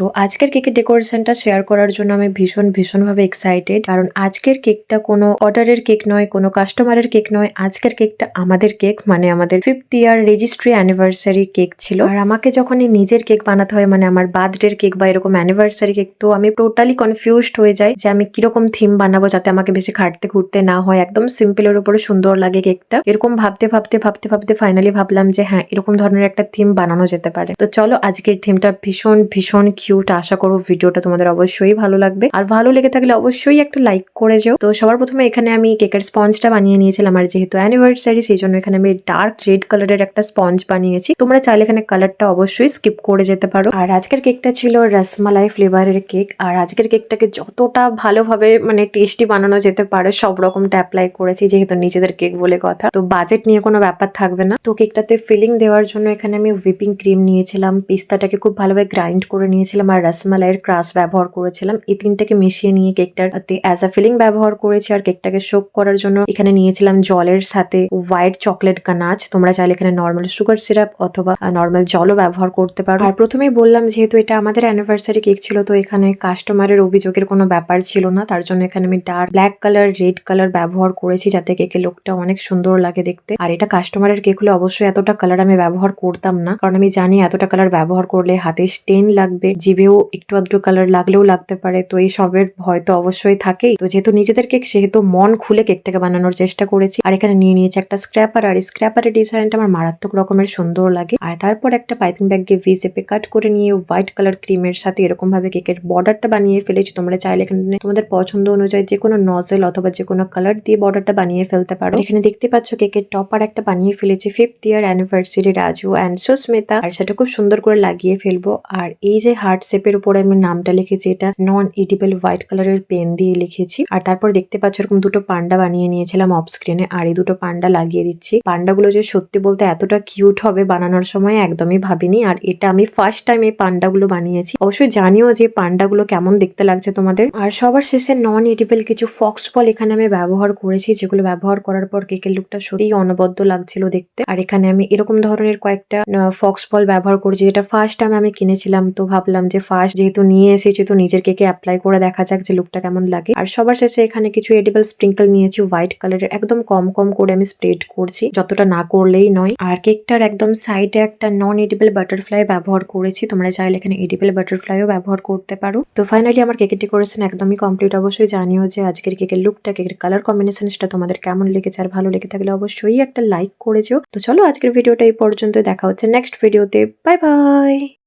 তো আজকের কেকের ডেকোরেশনটা শেয়ার করার জন্য আমি ভীষণ, ভীষণভাবে এক্সাইটেড কারণ আজকের কেকটা কোনো অর্ডারের কেক নয়, কোনো কাস্টমারের কেক নয়। আজকের কেকটা আমাদের কেক মানে আমাদের fifth year registry anniversary cake ছিল। আর আমাকে যখন এই নিজের কেক বানাতে হয় মানে আমার বার্থডের কেক বা এরকম অ্যানিভার্সারি কেক, তো আমি টোটালি কনফিউজড হয়ে যাই যে আমি কীরকম থিম বানাবো যাতে আমাকে বেশি খাটতে, খুঁটতে না হয়। একদম সিম্পলের উপরে সুন্দর লাগে কেকটা। এরকম ভাবতে ভাবতে ভাবতে ভাবতে ফাইনালি ভাবলাম যে হ্যাঁ এরকম ধরনের একটা থিম বানানো যেতে পারে। তো চলো আজকের থিমটা ভীষণ ভীষণ কিউট আশা করব ভিডিওটা তোমাদের অবশ্যই ভালো লাগবে। আর ভালো লেগে থাকলে অবশ্যই একটা লাইক করে যেও। তো সবার প্রথমে এখানে আমি কেকের স্পঞ্জটা বানিয়ে নিয়েছিলাম, আর যেহেতু অ্যানিভার্সারি সেই জন্য এখানে আমি ডার্ক রেড কালারের একটা স্পঞ্জ বানিয়েছি। তোমরা চাইলে এখানে কালারটা অবশ্যই স্কিপ করে যেতে পারো। আর আজকের কেকটা ছিল রসমালাই ফ্লেভারের কেক আর আজকের কেকটাকে যতটা ভালোভাবে মানে টেস্টি বানানো যেতে পারে, সব রকমটা অ্যাপ্লাই করেছি, যেহেতু নিজেদের কেক বলে কথা। তো বাজেট নিয়ে কোনো ব্যাপার থাকবে না। তো কেকটাতে ফিলিং দেওয়ার জন্য এখানে আমি হুইপিং ক্রিম নিয়েছিলাম। পিস্তাটাকে খুব ভালোভাবে গ্রাইন্ড করে নিয়েছিলাম আর রসমালাইয়ের ক্রাশ ব্যবহার করেছিলাম। এই তিনটাকে মিশিয়ে নিয়ে কেকটাতে অ্যাজ আ ফিলিং ব্যবহার করেছি আর কেকটাকে শোক করার জন্য এখানে নিয়েছিলাম জলের সাথে হোয়াইট চকলেট গানাচ তোমরা চাইলে এখানে নর্মাল সুগার সিরাপ অথবা নর্মাল জলও ব্যবহার করতে পারো। আর প্রথমেই বললাম যেহেতু এটা আমাদের অ্যানিভার্সারি কেক ছিল, তো এখানে কাস্টমারের অভিযোগের কোনো ব্যাপার ছিল না। তার জন্য এখানে আমি dark black colour red colour ব্যবহার করেছি যাতে কেকের লুকটা অনেক সুন্দর লাগে দেখতে। আর এটা কাস্টমারের কেক হলে অবশ্যই এতটা কালার আমি ব্যবহার করতাম না। কারণ আমি জানি এতটা কালার ব্যবহার করলে হাতে স্টেন লাগবে জিভেও একটু আধটু কালার লাগলেও লাগতে পারে, তো এই সবের ভয় তো অবশ্যই থাকেই। তো যেহেতু নিজেদের কেক সেহেতু মন খুলে কেকটাকে বানানোর চেষ্টা করেছি। আর এখানে নিয়ে নিয়েছি একটা স্ক্র্যাপার আর স্ক্র্যাপারের ডিজাইনটা আমার মারাত্মক রকমের সুন্দর লাগে। আর তারপর একটা পাইপিং ব্যাগকে ভি শেপে কাট করে নিয়ে হোয়াইট কালার ক্রিমের সাথে এরকম ভাবে কেকের বর্ডারটা বানিয়ে ফেলেছি। তোমরা চাইলে এখানে তোমাদের পছন্দ অনুযায়ী যে কোনো নজেল অথবা যে কোনো কালার দিয়ে বর্ডারটা বানিয়ে ফেলতে পারো। এখানে দেখতে পাচ্ছ কেকের টপার একটা বানিয়ে ফেলেছি। Fifth year anniversary Raju and Sushmita. আর সেটা খুব সুন্দর করে লাগিয়ে ফেলব। আর এই যে হার্ট শেপের উপরে আমি নামটা লিখেছি, এটা নন ইডিবল হোয়াইট কালারের পেন দিয়ে লিখেছি। আর তারপর দেখতে পাচ্ছ এরকম দুটো পান্ডা বানিয়ে নিয়েছিলাম অফ স্ক্রিনে আর এই দুটো পান্ডা লাগিয়ে দিচ্ছি। পান্ডাগুলো যে সত্যি বলতে এতটা কিউট হবে বানানোর সময় একদমই ভাবিনি, আর এটা আমি ফার্স্ট টাইম এই পান্ডাগুলো বানিয়েছি। অবশ্যই জানিও যে পান্ডাগুলো কেমন দেখতে লাগছে তোমাদের। আর সবার শেষে নন ইডিবল কিছু ফক্স বল এখানে আমি ব্যবহার করেছি, যেগুলো ব্যবহার করার পর কেকের লুকটা সত্যিই অনবদ্য লাগছিল দেখতে। আর এখানে আমি এরকম ধরনের কয়েকটা ফক্স বল ব্যবহার করেছি, যেটা ফার্স্ট টাইম আমি কিনেছিলাম, তো ভাবলাম যে ফার্স্ট যেহেতু নিয়ে এসেছি, তো নিজের কেকে অ্যাপ্লাই করে দেখা যাক যে লুকটা কেমন লাগে। আর সবার শেষে এখানে কিছু এডিবল স্প্রিঙ্কল নিয়েছি হোয়াইট কালারের একদম কম কম করে আমি স্প্রেড করছি, যতটা না করলেই নয়। আর কেকটার একদম সাইডে একটা নন এডিবল বাটারফ্লাই ব্যবহার করেছি। তোমরা চাইলে এখানে এডিবল বাটারফ্লাইও ব্যবহার করতে পারো। তো ফাইনালি আমার কেকের ডেকোরেশন একদমই কমপ্লিট অবশ্যই জানিও যে আজকের কেকের লুকটা কেকের কালার কম্বিনেশন সেটা তোমাদের কেমন লেগেছে। আর ভালো লেগে থাকলে অবশ্যই একটা লাইক করেছ। তো চলো আজকের ভিডিওটা এই পর্যন্ত দেখা হচ্ছে নেক্সট ভিডিওতে বাই বাই